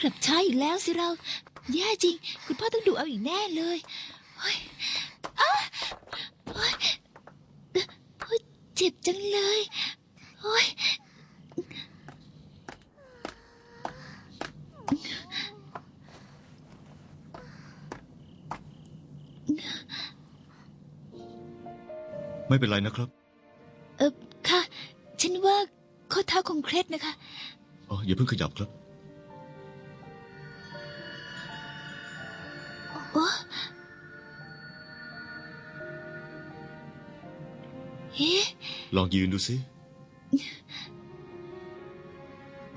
กลับช้าอีกแล้วสิเรา แย่จริง คุณพ่อต้องดูเอาอีกแน่เลยเฮ้ยอ้าเฮ้ยเอ่อเฮ้ยเจ็บจังเลยโอ้ยไม่เป็นไรนะครับ เออค่ะ ฉันว่าข้อเท้าคงเคล็ดนะคะ อ๋อ อย่าเพิ่งขยับครับ ลองยืนดูสิ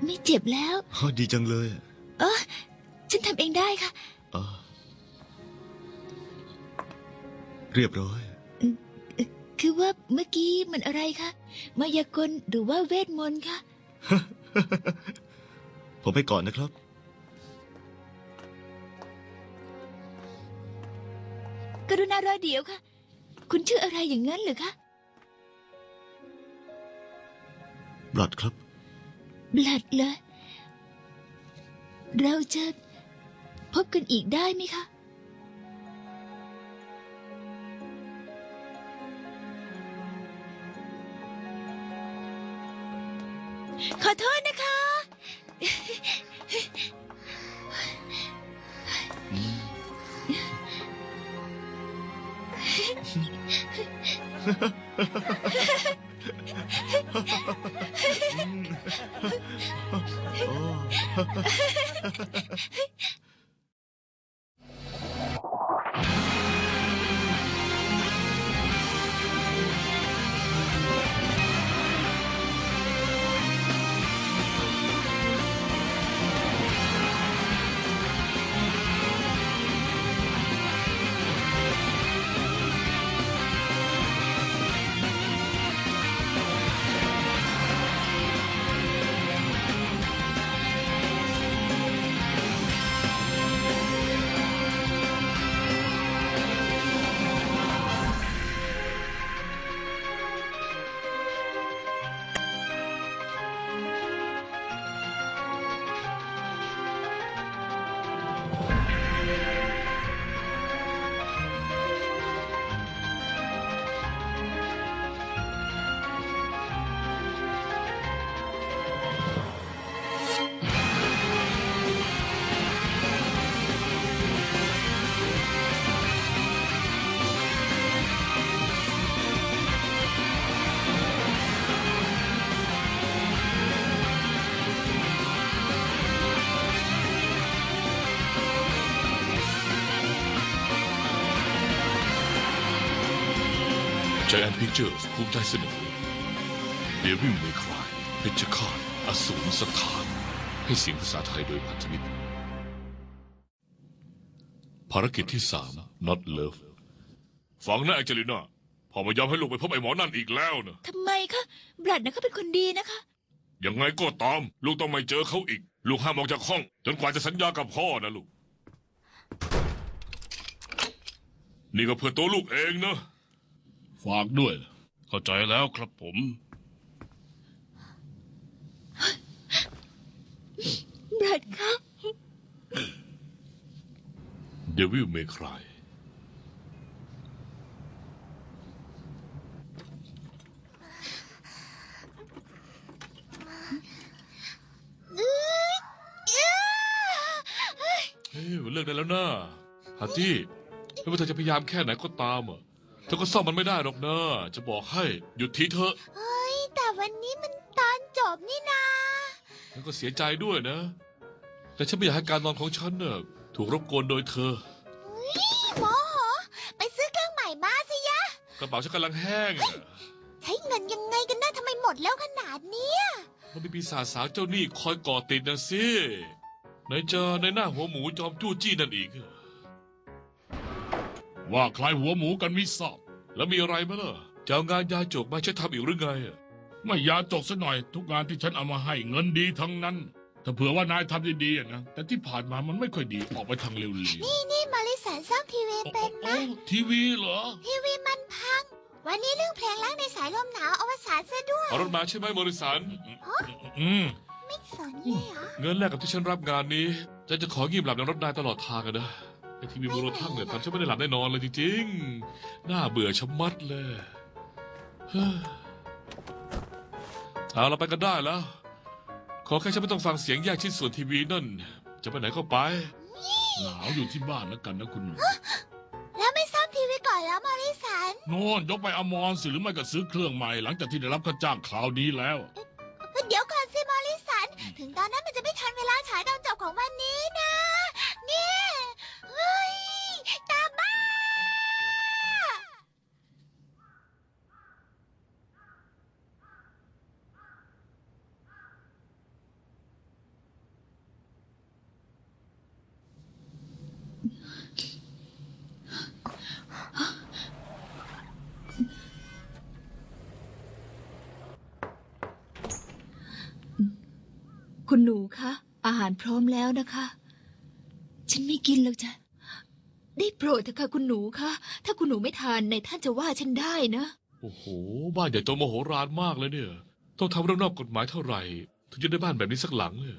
ไม่เจ็บแล้วอ๋อดีจังเลยเออฉันทำเองได้ค่ะอ๋อเรียบร้อย คือว่าเมื่อกี้มันอะไรคะ มายากลหรือว่าเวทมนต์คะ ผมไปก่อนนะครับ กรุณารอเดี๋ยวค่ะ คุณชื่ออะไรอย่างนั้นเหรอคะ บลัดครับ บลัดเลย เราจะพบกันอีกได้ไหมคะ ขอโทษนะคะ 呵呵呵呵呵 จ a อนพิ c เจอร์สภูมิใจเสนอเดวิลเมครายเพชฌฆาตอสูรสถาน ให้เสียงภาษาไทยโดยพันธมิตร ภารกิจที่สาม not love ฟังนะแองเจลิน่าพ่อไม่ยอมให้ลูกไปพบไอ้หมอนั่นอีกแล้วนะ ทำไมคะบลัดนะเขาเป็นคนดีนะคะ ยังไงก็ตาม ลูกต้องไม่เจอเขาอีก ลูกห้ามออกจากห้อง จนกว่าจะสัญญากับพ่อนะลูก นี่ก็เพื่อตัวลูกเองนะ ฝากด้วยนะเข้าใจแล้วครับผมบลัดคะเดวิลเมคราย เฮ้ยเลิกได้แล้วนะฮัตตี้ไม่ว่าเธอจะพยายามแค่ไหนก็ตามอะเธอก็ซ่อมมันไม่ได้หรอกนะจะบอกให้หยุดทีเถอะเฮ้ย แต่วันนี้มันตอนจบนี่นาฉันก็เสียใจด้วยนะ แต่ฉันไม่อยากให้การนอนของฉันน่ะถูกรบกวนโดยเธอโมโหไปซื้อเครื่องใหม่มาสิยะ กระเป๋าฉันกำลังแห้งอะใช้เงินยังไงกันนะทำไมหมดแล้วขนาดเนี้ยมันมีปีศาจสาวเจ้าหนี้คอยก่อติดนะสิไหนจะในหน้าหัวหมูจอมจู้จี้นั่นอีก ว่าใครหัวหมูกันมิทราบ แล้วมีอะไรไหมล่ะจะเอางานยาจกมาใช้ทำอีกหรือไงอะไม่อยาจกซะหน่อย ทุกงานที่ฉันเอามาให้เงินดีทั้งนั้น ถ้าเผื่อว่านายทำดีๆอะนะ แต่ที่ผ่านมามันไม่ค่อยดีออกไปทางเร็วๆนี่นี่มาริสันซ่อมทีวีเป็นโอ้นะโอ้ทีวีเหรอ ทีวีมันพัง วันนี้เรื่องเพลงรักในสายลมหนาวอวสานซะด้วยเอารถมาใช่ไหมบริษัน อืมแหมไม่สนเลยเหรอ เงินแรกกับที่ฉันรับงานนี้ฉันจะของีบหลับในรถนายตลอดทางกันนะไอ ทีวีบนรถทั้งเนี่ยทำฉันไม่ได้หลับแน่นอนเลยจริงๆ น่าเบื่อชะมัดเลยเฮ้อเอาเราไปกันได้แล้ว ขอแค่ฉันไม่ต้องฟังเสียงแยกชิ้นส่วนทีวีนั่น จะไปไหนก็ไป หนาวอยู่ที่บ้านแล้วกันนะคุณหนูแล้วไม่ซ่อมทีวีก่อนแล้วมาริสันโน่นยกไปอมรสิหรือไม่ก็ซื้อเครื่องใหม่ หลังจากที่ได้รับค่าจ้างข่าวนี้แล้ว เดี๋ยวก่อนสิมาริสัน ถึงตอนนั้นมันจะไม่ทันเวลาฉายตอนจบของวันนี้นะ คุณหนูคะ อาหารพร้อมแล้วนะคะ ฉันไม่กินหรอกจ้ะ ได้โปรดเถอะค่ะคุณหนูคะ ถ้าคุณหนูไม่ทานในท่านจะว่าฉันได้นะ โอ้โห บ้านใหญ่โตมโหฬารมากเลยเนี่ย ต้องทำเรื่องนอกกฎหมายเท่าไหร่ ถึงจะได้บ้านแบบนี้สักหลังเนี่ย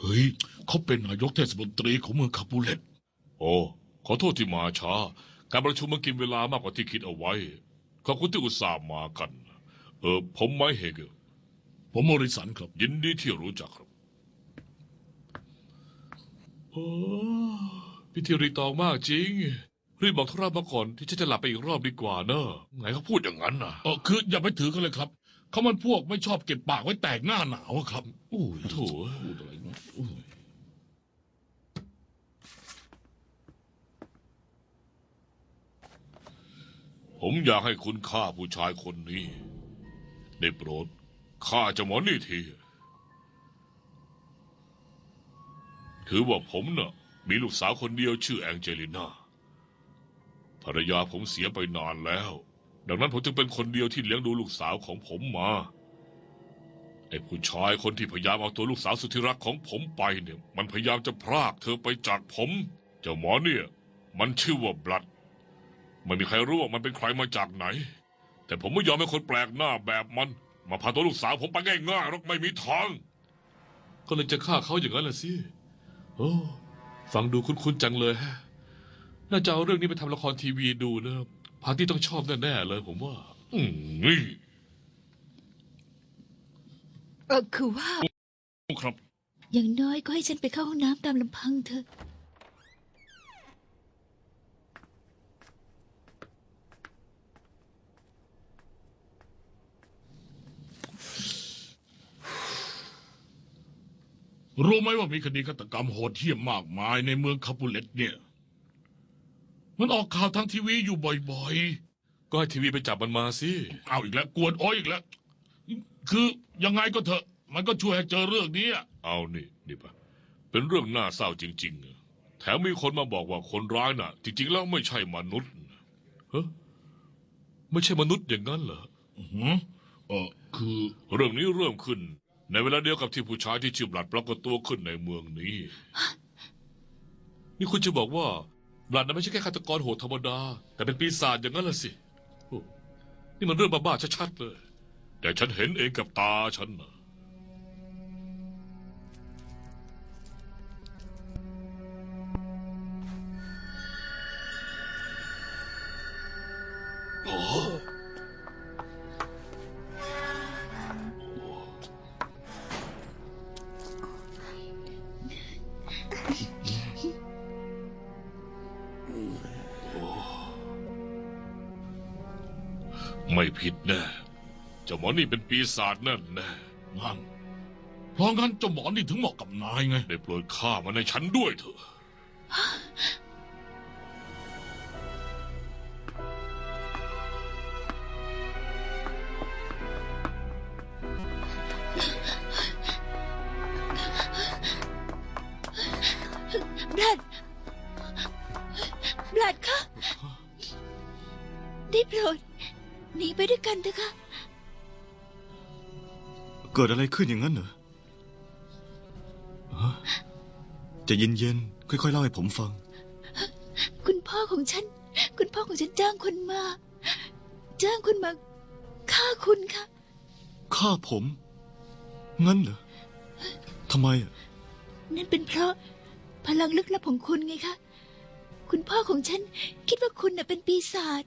เฮ้ย เขาเป็นนายกเทศมนตรีของเมืองคาปูเลตโอ้ ขอโทษที่มาช้า การประชุมมันกินเวลามากกว่าที่คิดเอาไว้ ขอบคุณที่อุตส่าห์มากัน เออ ผมไม่เฮเกลผมโมริสันครับ ยินดีที่รู้จักครับโอ้ พิธีรีตองมากจริง รีบบอกทุรามาก่อนที่ฉันจะหลับไปอีกรอบดีกว่าเนอะไงเขาพูดอย่างนั้นน่ะ เออคืออย่าไปถือกันเลยครับเขามันพวกไม่ชอบเก็บปากไว้แตกหน้าหนาวอะครับอุ้ยโถพูดอะไรนะอุ้ยผมอยากให้คุณฆ่าผู้ชายคนนี้ ได้โปรดฆ่าเจ้าหมอนี่ที ถือว่าผมเน่ะมีลูกสาวคนเดียวชื่อแองเจลิน่าภรรยาผมเสียไปนานแล้ว ดังนั้นผมจึงเป็นคนเดียวที่เลี้ยงดูลูกสาวของผมมาไอ้ผู้ชายคนที่พยายามเอาตัวลูกสาวสุดที่รักของผมไปเนี่ย มันพยายามจะพรากเธอไปจากผม เจ้าหมอเนี่ย มันชื่อว่าบลัดไม่มีใครรู้ว่ามันเป็นใครมาจากไหน แต่ผมไม่ยอมให้คนแปลกหน้าแบบมัน มาพาตัวลูกสาวผมไปง่ายๆหรอกไม่มีทาง ก็เลยจะฆ่าเขาอย่างนั้นแหละสิ โอ้ฟังดูคุ้นๆจังเลยฮะน่าจะเอาเรื่องนี้ไปทำละครทีวีดูนะพาร์ตี้ต้องชอบแน่ๆเลยผมว่า อืมนี่เออคือว่า ครับ อย่างน้อยก็ให้ฉันไปเข้าห้องน้ำตามลำพังเถอะ รู้ไหมว่ามีคดีฆาตกรรมโหดเหี้ยมมากมายในเมืองคาปูเลตเนี่ย มันออกข่าวทางทีวีอยู่บ่อยก็ให้ทีวีไปจับมันมาสิ ๆ เอาอีกแล้ว กวนโอ้อยอีกแล้ว คือยังไงก็เถอะ มันก็ช่วยให้เจอเรื่องนี้อะเอานี่นี่ปะเป็นเรื่องน่าเศร้าจริงๆอะแถมมีคนมาบอกว่าคนร้ายน่ะ จริงๆแล้วไม่ใช่มนุษย์เฮ้ไม่ใช่มนุษย์อย่างนั้นเหรอ อื้อหือเออคือ เรื่องนี้เริ่มขึ้น ในเวลาเดียวกับที่ผู้ชายที่ชื่อบลัดปรากฏตัวขึ้นในเมืองนี้ นี่คุณจะบอกว่าบลัดนั้นไม่ใช่แค่ฆาตกรโหดธรรมดา แต่เป็นปีศาจอย่างนั้นละสิโอ้นี่มันเรื่องบ้าๆชัดๆเลย แต่ฉันเห็นเองกับตาฉันนะ ไม่ผิดแน่เจ้าหมอนี่เป็นปีศาจนั่นแน่นั่นเพราะงั้นเจ้าหมอนี่ถึงเหมาะกับนายไง ได้โปรดฆ่ามาในฉันด้วยเถอะ เกิดอะไรขึ้นอย่างนั้นเหรอฮะใจะเย็นๆ ค่อยๆ เล่าให้ผมฟัง คุณพ่อของฉัน คุณพ่อของฉันจ้างคนมา จ้างคุณมาฆ่าคุณค่ะ ฆ่าผม งั้นเหรอ ทำไมอะนั่นเป็นเพราะพลังลึกลับของคุณไงคะ คุณพ่อของฉันคิดว่าคุณน่ะเป็นปีศาจ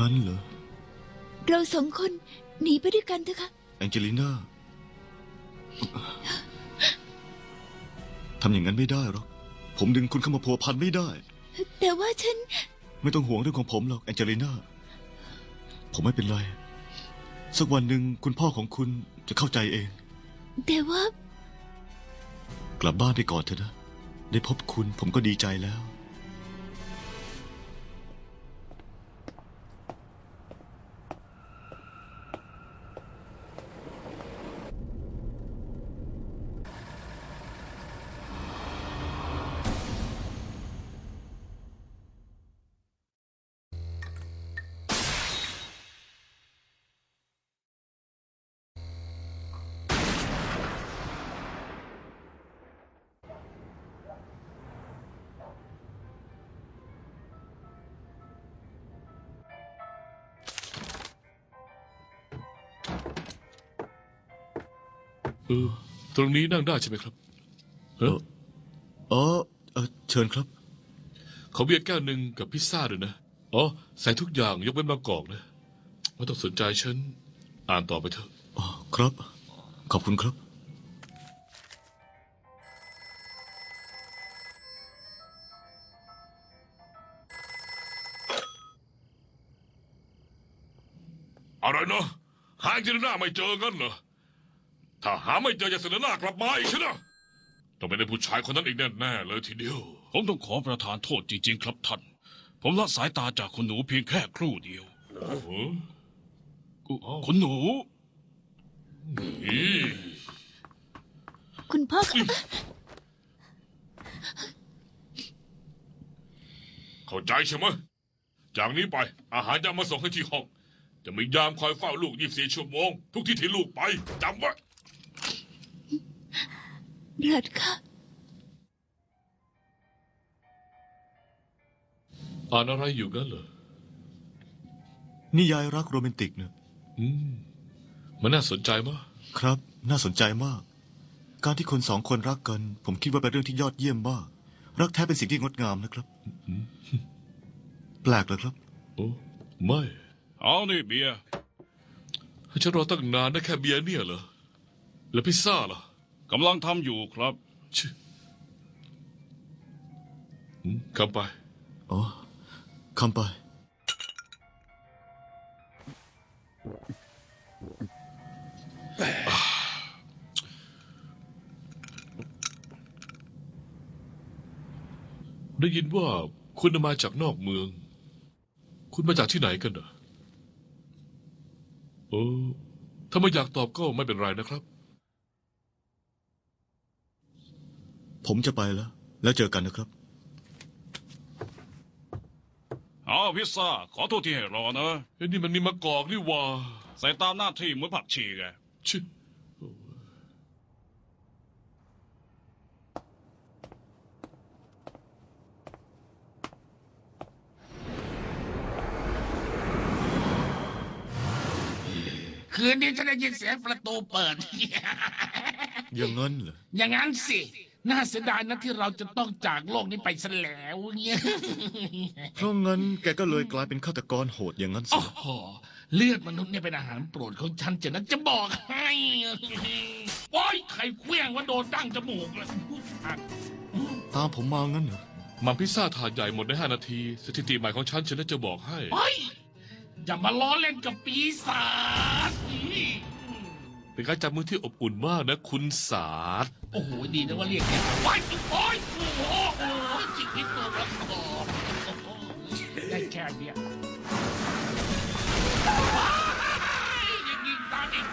งั้นเหรอ เราสองคนหนีไปด้วยกันเถอะค่ะ แองเจลิน่า ทำอย่างนั้นไม่ได้หรอก ผมดึงคุณเข้ามาพัวพันไม่ได้ แต่ว่าฉัน ไม่ต้องห่วงเรื่องของผมหรอกแองเจลิน่า ผมไม่เป็นไร สักวันหนึ่งคุณพ่อของคุณจะเข้าใจเอง แต่ว่า กลับบ้านไปก่อนเถอะนะ ได้พบคุณผมก็ดีใจแล้ว เออตรงนี้นั่งได้ใช่ไหมครับเอออ๋อเออเชิญครับ ขอเบียร์แก้วหนึ่งกับพิซซ่าด้วยนะ อ๋อ ใส่ทุกอย่างยกเว้นมะกอกนะไม่ต้องสนใจฉัน อ่านต่อไปเถอะอ๋อครับ ขอบคุณครับ อะไรเนาะหาเจรน่าไม่เจอกันเหรอ ถ้าหาไม่เจอจะเสนอหน้ากลับมาอีกใช่ไหมต้องเป็นไอ้ผู้ชายคนนั้นอีกแน่ๆเลยทีเดียว ผมต้องขอประทานโทษจริง ๆ ครับท่าน ผมละสายตาจากคุณหนูเพียงแค่ครู่เดียวโอ้โหกุคุณหนูอีคุณพ่อคะเข้าใจใช่ไหมจากนี้ไป อาหารจะมาส่งให้ที่ห้อง จะมียามคอยเฝ้าลูก 24 ชั่วโมง ทุกที่ที่ลูกไปจำไว้ บลัดค่ะอ่านอะไรอยู่กันเหรอนิยายรักโรแมนติกเนะอืม มันน่าสนใจมาก ครับ น่าสนใจมาก การที่คนสองคนรักกัน ผมคิดว่าเป็นเรื่องที่ยอดเยี่ยมมาก รักแท้เป็นสิ่งที่งดงามนะครับ แปลกเหรอครับ โอ้ไม่ เอานี่เบียร์ให้ฉันรอตั้งนานได้แค่เบียร์เนี่ยเหรอ แล้วพิซซ่าล่ะ กำลังทำอยู่ครับชิอืมคำไป อ๋อคำไป ได้ยินว่าคุณมาจากนอกเมือง คุณมาจากที่ไหนกันเหรอโอ้ถ้าไม่อยากตอบก็ไม่เป็นไรนะครับ ผมจะไปแล้ว แล้วเจอกันนะครับ เอาพิซซ่า ขอโทษที่ให้รอนะเอ้ยนี่มันมีมะกอกนี่หว่า ใส่ตามหน้าที่เหมือนผักชีไงชิคืนนี้ฉันได้ยินเสียงประตูเปิด อย่างนั้นเหรอ อย่างนั้นสิ น่าเสียดายนะที่เราจะต้องจากโลกนี้ไปซะแล้วเนี่ยเพราะงั้นแกก็เลยกลายเป็นฆาตกรโหดอย่างนั้นสิโอ้โหเลือดมนุษย์เนี่ยเป็นอาหารโปรดของฉันจะนั้นจะบอกให้โอ้ยไข่เคลี้ยงว่าโดนดั้งจมูกเลยตามผมมางั้นเหรอมันพิซซ่าถาดใหญ่หมดในห้านาที สถิติใหม่ของฉันฉันน่าจะบอกให้โอ้ยอย่ามาล้อเล่นกับปีศาจ เป็นการจับมือที่อบอุ่นมากนะคุณสาดโอ้โห ดีนะว่าเรียกแกโอ้ยโอ้ยโอ้โหโอ้โหจิกที่ตัวประกอบได้แค่เนี้ยยังยิงตามอีก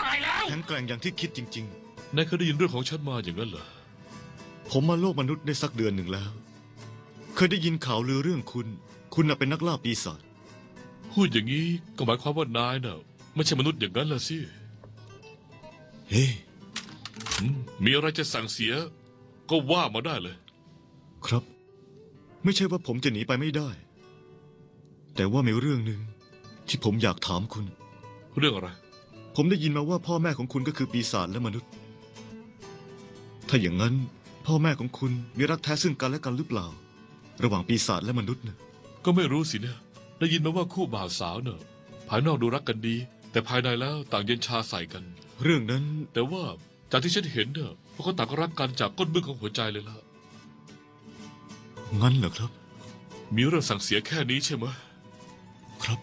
ตายแล้ว แข็งแกร่งอย่างที่คิดจริง นายเคยได้ยินเรื่องของฉันมาอย่างนั้นเหรอ ๆ ผมมาโลกมนุษย์ได้สักเดือนหนึ่งแล้ว เคยได้ยินข่าวลือเรื่องคุณ คุณน่ะเป็นนักล่าปีศาจพูดอย่างนี้ก็หมายความว่านายน่ะ ไม่ใช่มนุษย์อย่างนั้นละสิ เฮ้อืมมีอะไรจะสั่งเสีย ก็ว่ามาได้เลย ครับ ไม่ใช่ว่าผมจะหนีไปไม่ได้ แต่ว่ามีเรื่องหนึ่งที่ผมอยากถามคุณ เรื่องอะไร ผมได้ยินมาว่าพ่อแม่ของคุณก็คือปีศาจและมนุษย์ ถ้าอย่างนั้น พ่อแม่ของคุณมีรักแท้ซึ่งกันและกันหรือเปล่า ระหว่างปีศาจและมนุษย์นะก็ไม่รู้สินะได้ยินมาว่าคู่บ่าวสาวเนอะภายนอกดูรักกันดี แต่ภายในแล้วต่างเย็นชาใส่กัน เรื่องนั้น แต่ว่าจากที่ฉันเห็นเนอะพวกเขาต่างก็รักกันจากก้นบึ้งของหัวใจเลยล่ะ งั้นเหรอครับ มีเรื่องสั่งเสียแค่นี้ใช่ไหมครับ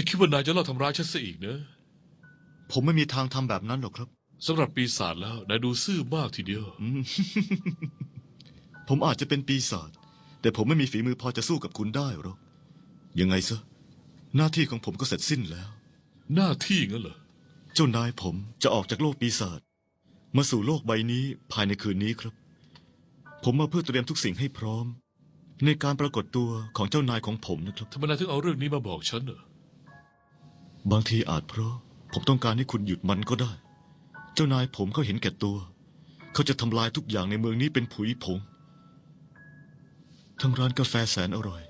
ฉันคิดว่านายจะเล่าทำร้ายฉันซะอีกเนอะผมไม่มีทางทำแบบนั้นหรอกครับ สำหรับปีศาจแล้วนายดูซื่อมากทีเดียวอืมผมอาจจะเป็นปีศาจแต่ผมไม่มีฝีมือพอจะสู้กับคุณได้หรอกยังไงซะ หน้าที่ของผมก็เสร็จสิ้นแล้ว หน้าที่งั้นเหรอ เจ้านายผมจะออกจากโลกปีศาจมาสู่โลกใบนี้ภายในคืนนี้ครับ ผมมาเพื่อเตรียมทุกสิ่งให้พร้อม ในการปรากฏตัวของเจ้านายของผมนะครับ ทำไมนายถึงเอาเรื่องนี้มาบอกฉันเนอะ บางทีอาจเพราะ ผมต้องการให้คุณหยุดมันก็ได้ เจ้านายผมเขาเห็นแก่ตัว เขาจะทำลายทุกอย่างในเมืองนี้เป็นผุยผง ทั้งร้านกาแฟแสนอร่อย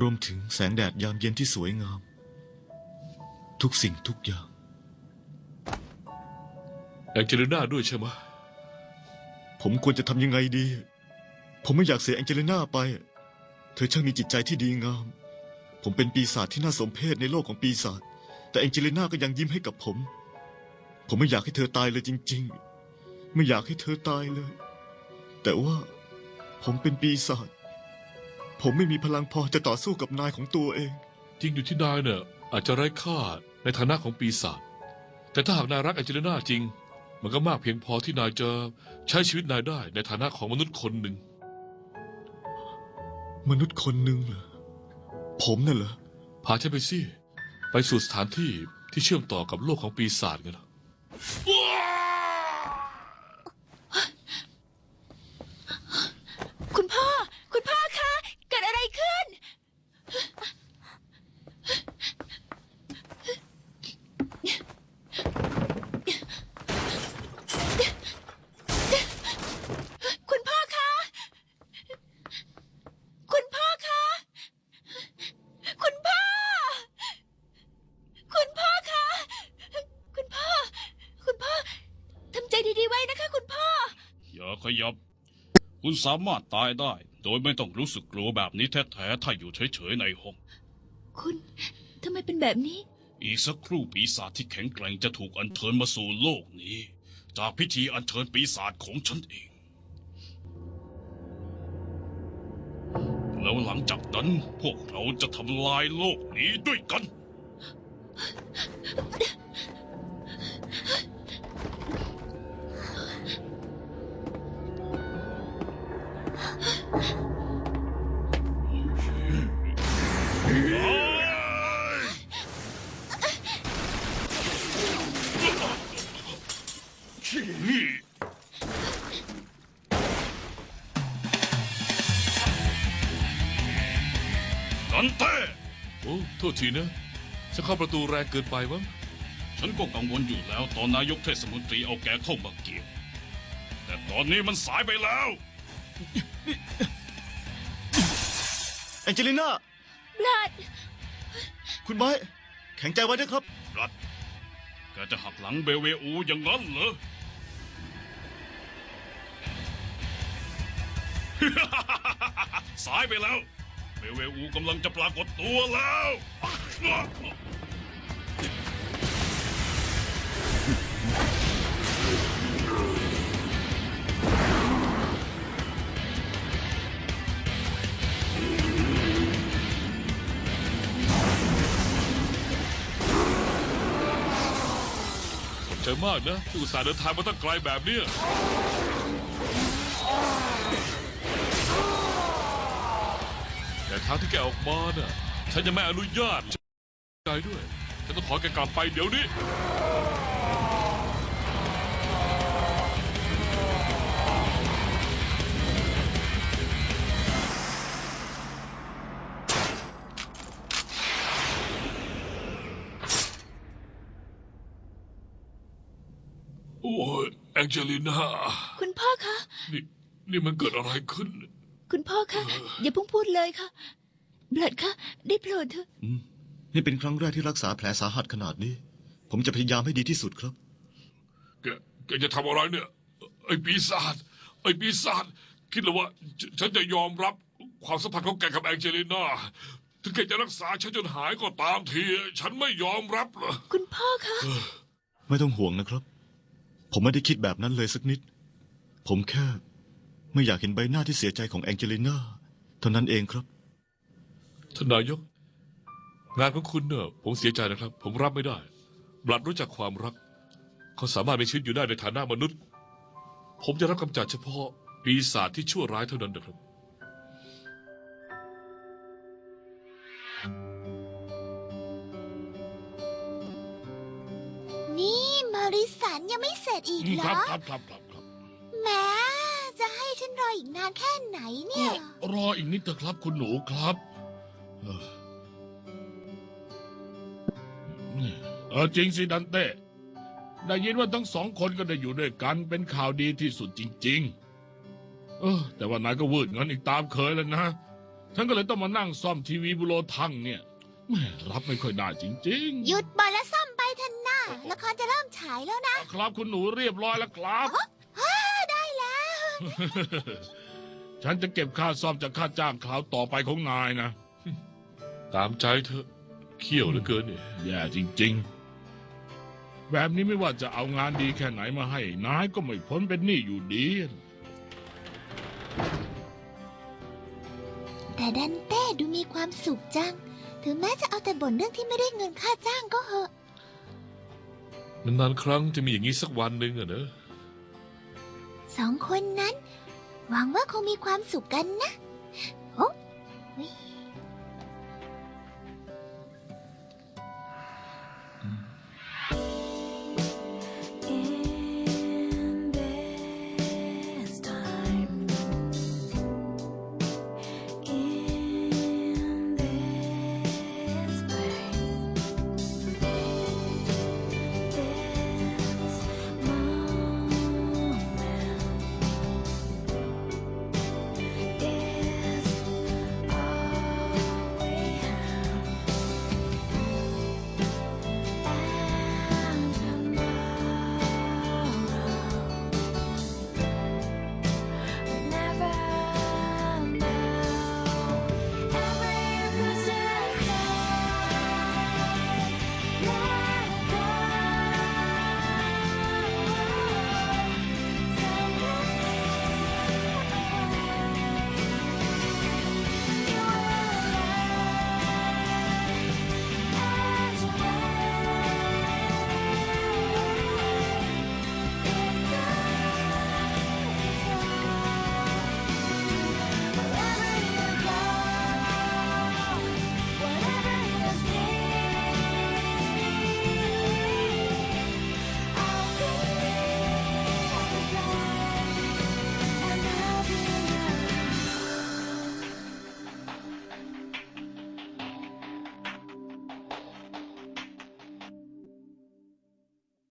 รวมถึงแสงแดดยามเย็นที่สวยงาม ทุกสิ่งทุกอย่างแองเจลิน่าด้วยใช่ไหมผมควรจะทำยังไงดี ผมไม่อยากเสียแองเจลิน่าไป เธอช่างมีจิตใจที่ดีงาม ผมเป็นปีศาจที่น่าสมเพชในโลกของปีศาจ แต่แองเจลิน่าก็ยังยิ้มให้กับผม ผมไม่อยากให้เธอตายเลยจริง ๆ ไม่อยากให้เธอตายเลย แต่ว่าผมเป็นปีศาจ ผมไม่มีพลังพอจะต่อสู้กับนายของตัวเอง จริงอยู่ที่นายเนอะอาจจะไร้ค่าในฐานะของปีศาจ แต่ถ้าหากนายรักแองเจลิน่าจริง มันก็มากเพียงพอที่นายจะใช้ชีวิตนายได้ในฐานะของมนุษย์คนหนึ่ง มนุษย์คนหนึ่งเหรอ ผมน่ะเหรอ พาฉันไปสิ ไปสู่สถานที่ที่เชื่อมต่อกับโลกของปีศาจไงล่ะพ่อ คุณพ่อคะ เกิดอะไรขึ้น คุณพ่อคะ คุณพ่อคะ คุณพ่อ คุณพ่อคะ คุณพ่อ คุณพ่อ ทำใจดีๆไว้นะคะ คุณพ่อ อย่า ขยับ คุณสามารถตายได้ โดยไม่ต้องรู้สึกกลัวแบบนี้แท้ๆถ้าอยู่เฉยๆในห้อง คุณทำไมเป็นแบบนี้ อีกสักครู่ปีศาจที่แข็งแกร่งจะถูกอัญเชิญมาสู่โลกนี้ จากพิธีอัญเชิญปีศาจของฉันเอง แล้วหลังจากนั้นพวกเราจะทำลายโลกนี้ด้วยกัน กันเต้โอ้โทษทีนะฉันเข้าประตูแรงเกินไปมั้งฉันก็กังวลอยู่แล้ว ตอนนายกเทศมนตรีเอาแกเข้ามาเกี่ยว แต่ตอนนี้มันสายไปแล้วแองเจลิน่าบลัดคุณไม้แข็งใจไว้นะครับรัดแกจะหักหลังเบลเวอูอย่างนั้นเหรอ สายไปแล้วเบเวอูกำลังจะปรากฏตัวแล้ว ขอบใจมากนะที่อุตส่าห์เดินทางมาตั้งไกลแบบเนี้ย ทางที่แกออกมาน่ะ ฉันยังไม่อนุญาตใจด้วย ฉันต้องขอแกกลับไปเดี๋ยวนี้ โอ้ยแองเจลินาคุณพ่อคะ นี่ นี่มันเกิดอะไรขึ้น คุณพ่อคะอย่าเพิ่งพูดเลยค่ะบลัดคะได้โปรดเถอะอืมนี่เป็นครั้งแรกที่รักษาแผลสาหัสขนาดนี้ ผมจะพยายามให้ดีที่สุดครับ แกแกจะทำอะไรเนี่ย ไอ้ปีศาจไอ้ปีศาจคิดเหรือว่าฉฉันจะยอมรับความสัมพันธ์ของแกกับแองเจลิน่าถึงแกจะรักษาฉันจนหายก็ตามที ฉันไม่ยอมรับหรอกคุณพ่อคะไม่ต้องห่วงนะครับ ผมไม่ได้คิดแบบนั้นเลยสักนิด ผมแค่ ไม่อยากเห็นใบหน้าที่เสียใจของแองเจลิน่าเท่านั้นเองครับ ท่านนายก งานของคุณเนอะผมเสียใจนะครับ ผมรับไม่ได้บลัดรู้จักความรัก เขาสามารถมีชีวิตอยู่ได้ในฐานะมนุษย์ ผมจะรับกำจัดเฉพาะปีศาจที่ชั่วร้ายเท่านั้นนะครับ นี่มอริสันยังไม่เสร็จอีกเหรครัอ บครับครับครับครับแหม้จะให้ ฉันรออีกนานแค่ไหนเนี่ยก็รออีกนิดเถอะครับคุณหนูครับเออเออจริงสิดันเต้ ได้ยินว่าทั้งสองคนก็ได้อยู่ด้วยกันเป็นข่าวดีที่สุดจริง ๆ เออ แต่ว่านายก็วืดเงินอีกตามเคยแล้วนะ ฉันก็เลยต้องมานั่งซ่อมทีวีบุโรทังเนี่ยแม่รับไม่ค่อยได้จริงๆหยุดบอลและซ่อมไปเถอะนะละครจะเริ่มฉายแล้วนะครับคุณหนูเรียบร้อยแล้วครับได้แล้ว ฉันจะเก็บค่าซ่อมจากค่าจ้างคราวต่อไปของนายนะ ตามใจเถอะเขี้ยวเหลือเกินเนี่ยแย่จริง ๆ แบบนี้ไม่ว่าจะเอางานดีแค่ไหนมาให้ นายก็ไม่พ้นเป็นหนี้อยู่ดี แต่ดันเต้ดูมีความสุขจัง ถึงแม้จะเอาแต่บ่นเรื่องที่ไม่ได้เงินค่าจ้างก็เหอะ นานๆครั้งจะมีอย่างนี้สักวันหนึ่งอะเนอะ สองคนนั้น หวังว่าคงมีความสุขกันนะ โอ้ย